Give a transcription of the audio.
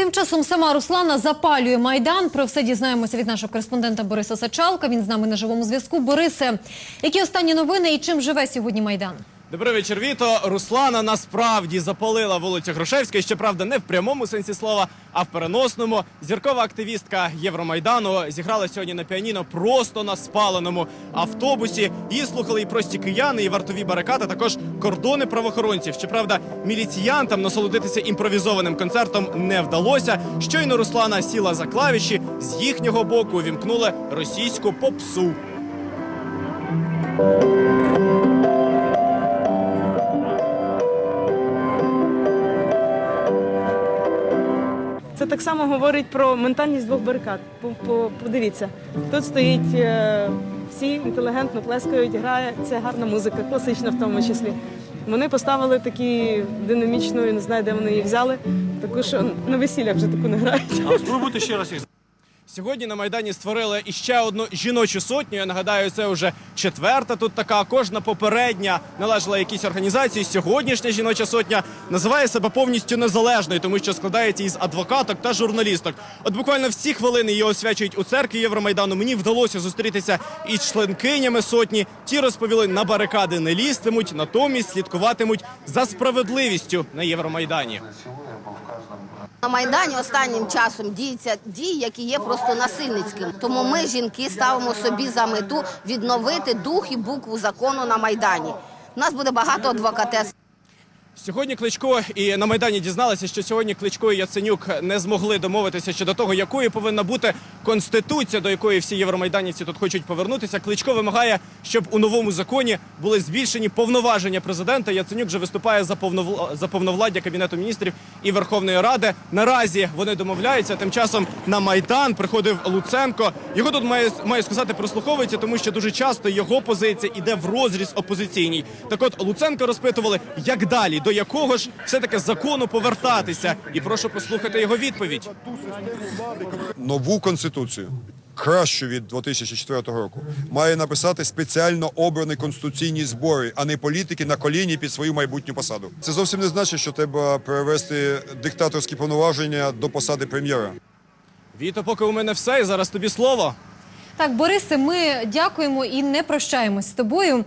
Тим часом сама Руслана запалює майдан. Про все дізнаємося від нашого кореспондента Бориса Сачалка. Він з нами на живому зв'язку. Борисе, які останні новини і чим живе сьогодні майдан? Добрий вечір, Віто. Руслана насправді запалила вулицю Грушевська, щоправда, не в прямому сенсі слова, а в переносному. Зіркова активістка Євромайдану зіграла сьогодні на піаніно просто на спаленому автобусі. Її слухали і прості кияни, і вартові барикади, також кордони правоохоронців. Щоправда, міліціянтам насолодитися імпровізованим концертом не вдалося. Щойно Руслана сіла за клавіші, з їхнього боку увімкнули російську попсу. Це так само говорить про ментальність двох барикад. По- по- Подивіться, тут стоїть е, всі інтелігентно плескають, грає. Це гарна музика, класична в тому числі. Вони поставили такі динамічну, я не знаю, де вони її взяли. Таку, що на весіллях вже таку не грають. А спробуйте ще раз їх Сьогодні на майдані створили іще одну жіночу сотню. Я нагадаю, це вже четверта. Тут така кожна попередня належала якійсь організації. Сьогоднішня жіноча сотня називає себе повністю незалежною, тому що складається із адвокаток та журналісток. От буквально всі хвилини її освячують у церкві Євромайдану. Мені вдалося зустрітися із членкинями сотні. Ті розповіли, на барикади не лізтимуть, натомість слідкуватимуть за справедливістю на Євромайдані. На Майдані останнім часом діються дії, які є просто насильницькими. Тому ми, жінки, ставимо собі за мету відновити дух і букву закону на Майдані. У нас буде багато адвокатес. Сьогодні Кличко і на майдані дізналися, що сьогодні Кличко і Яценюк не змогли домовитися щодо того, якою повинна бути конституція, до якої всі євромайданівці тут хочуть повернутися. Кличко вимагає, щоб у новому законі були збільшені повноваження президента. Яценюк вже виступає за повновла- за повновладдя кабінету міністрів і Верховної Ради. Наразі вони домовляються. Тим часом на майдан приходив Луценко. Його тут має маю сказати прослуховується, тому що дуже часто його позиція іде в розріз опозиційній. Так от Луценко розпитували, як далі, до якого ж все таки закону повертатися. І прошу послухати його відповідь. нову конституцію, кращу від 2004 року, має написати спеціально обрані конституційні збори, а не політики на коліні під свою майбутню посаду. Це зовсім не значить, що треба перевести диктаторські повноваження до посади прем'єра. Віто, поки у мене все, і зараз тобі слово. Так, Борисе, ми дякуємо і не прощаємось з тобою.